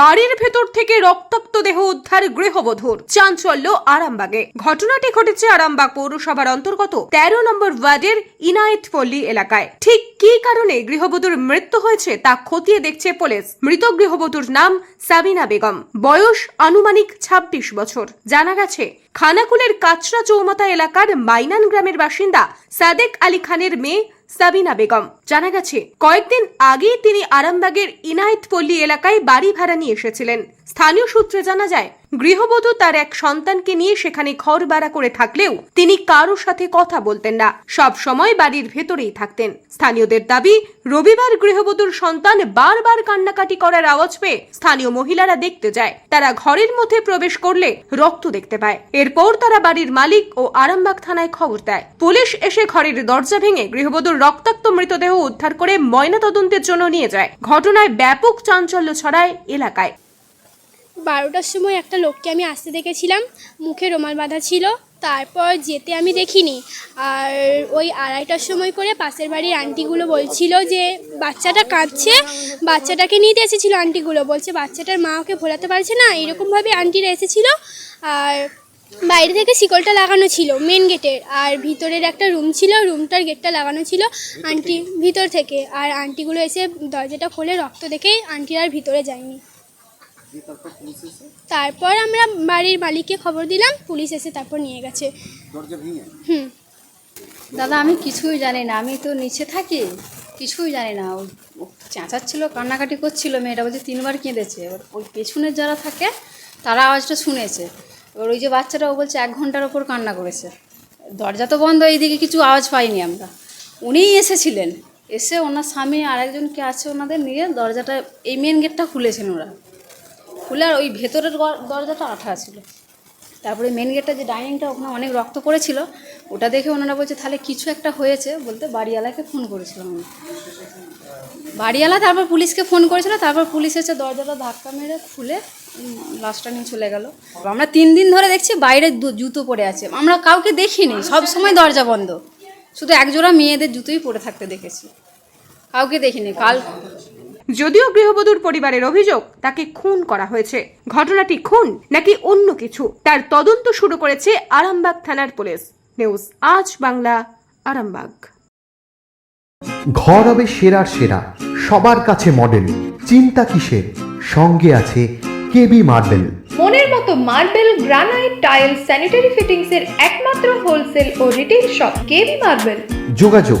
বাড়ির ভেতর থেকে রক্তাক্ত দেহ উদ্ধার গৃহবধূর চাঞ্চল্য আরামবাগে। ঘটনাটি ঘটেছে আরামবাগ পৌরসভার অন্তর্গত তেরো নম্বর ওয়ার্ডের ইনায়েতপল্লী এলাকায়। ঠিক কী কারণে গৃহবধূর মৃত্যু হয়েছে তা খতিয়ে দেখছে পুলিশ? মৃত গৃহবধূর নাম সাবিনা বেগম। বয়স আনুমানিক ২৬ বছর। জানা গেছে, খানাকুলের কাচরা চৌমাথা এলাকার মাইনান গ্রামের বাসিন্দা সাদেক আলী খানের মেয়ে সাবিনা বেগম। জানা গেছে, কয়েকদিন আগেই তিনি আরামবাগের ইনায়েতপল্লী এলাকায় বাড়ি ভাড়া নিয়ে এসেছিলেন। স্থানীয় সূত্রে জানা যায় গৃহবধূ তার এক সন্তানকে নিয়ে সেখানে ঘর ভাড়া করে থাকলেও তিনি কারোর সাথে কথা বলতেন না। সব সময় বাড়ির ভেতরেই থাকতেন। স্থানীয়দের দাবি, রবিবার গৃহবধূর সন্তান বারবার কান্নাকাটি করার আওয়াজ পেয়ে স্থানীয় মহিলারা দেখতে যায়। তারা ঘরের মধ্যে প্রবেশ করলে রক্ত দেখতে পায়। এরপর তারা বাড়ির মালিক ও আরামবাগ থানায় খবর দেয়। পুলিশ এসে ঘরের দরজা ভেঙে গৃহবধূর রক্তাক্ত মৃতদেহ উদ্ধার করে ময়নাতদন্তের জন্য নিয়ে যায়। ঘটনায় ব্যাপক চাঞ্চল্য ছড়ায় এলাকায়। বারোটার সময় একটা লোককে আমি আসতে দেখেছিলাম, মুখে রোমাল বাঁধা ছিল, তারপর যেতে আমি দেখিনি। আর ওই আড়াইটার সময় করে পাশের বাড়ির আন্টিগুলো বলছিল যে, বাচ্চাটা কাঁদছে, বাচ্চাটাকে নিতে এসেছিল আন্টিগুলো। বলছে, বাচ্চাটার মা ওকে ভোলাতে পারছে না। এরকমভাবে আন্টিরা এসেছিল। আর বাইরে থেকে শিকলটা লাগানো ছিল মেন গেটের আর ভিতরের একটা রুম ছিল রুমটার গেটটা লাগানো ছিল আন্টি, ভিতর থেকে। আর আন্টিগুলো এসে দরজাটা খোলে রক্ত দেখেই আন্টিরা আর ভিতরে যায়নি। তারপর আমরা বাড়ির মালিককে খবর দিলাম পুলিশ এসে তারপর নিয়ে গেছে। হুম। দাদা আমি কিছুই জানি না আমি তো নিচে থাকি কিছুই জানি না। ও ও চেঁচাচ্ছিল কান্নাকাটি করছিল মেয়েটা বলছে তিনবার কেঁদেছে। এবার ওই পেছনের যারা থাকে তারা আওয়াজটা শুনেছে। এবার ওই যে বাচ্চাটা ও বলছে এক ঘণ্টার ওপর কান্না করেছে। দরজা তো বন্ধ এইদিকে কিছু আওয়াজ পাইনি আমরা। উনিই এসেছিলেন। এসে ওনার স্বামী আরেকজন কে আছে ওনাদের নিয়ে দরজাটা এই মেন গেটটা খুলেছেন ওরা। খুলে আর ওই ভেতরের দরজাটা আঠা ছিল। তারপরে মেন গেটটা যে ডাইনিংটা ওখানে অনেক রক্ত পড়েছিল, ওটা দেখে ওনারা বলছে, তাহলে কিছু একটা হয়েছে, বলতে বাড়িওয়ালাকে ফোন করেছিলাম আমি। বাড়িওয়ালা তারপর পুলিশকে ফোন করেছিল, তারপর পুলিশ এসে দরজাটা ধাক্কা মেরে খুলে লাশটা নিয়ে চলে গেল। আমরা তিন দিন ধরে দেখছি বাইরে জুতো পড়ে আছে। আমরা কাউকে দেখিনি, সব সময় দরজা বন্ধ। শুধু একজোড়া মেয়েদের জুতোই পরে থাকতে দেখেছি। কাউকে দেখিনি। কাল যদিও গৃহবধূর পরিবারের অভিযোগ তাকে খুন করা হয়েছে। ঘটনাটি খুন নাকি অন্য কিছু? তার তদন্ত শুরু করেছে আরামবাগ থানার পুলিশ। নিউজ আজ বাংলা আরামবাগ। ঘর হবে সেরার সেরা সবার কাছে মডেল চিন্তা কিসের? সঙ্গে আছে কেবি মার্বেল। মনের মতো marble granite tile sanitary fittings এর একমাত্র হোলসেল ও রিটেল শপ কেবি মার্বেল। যোগাযোগ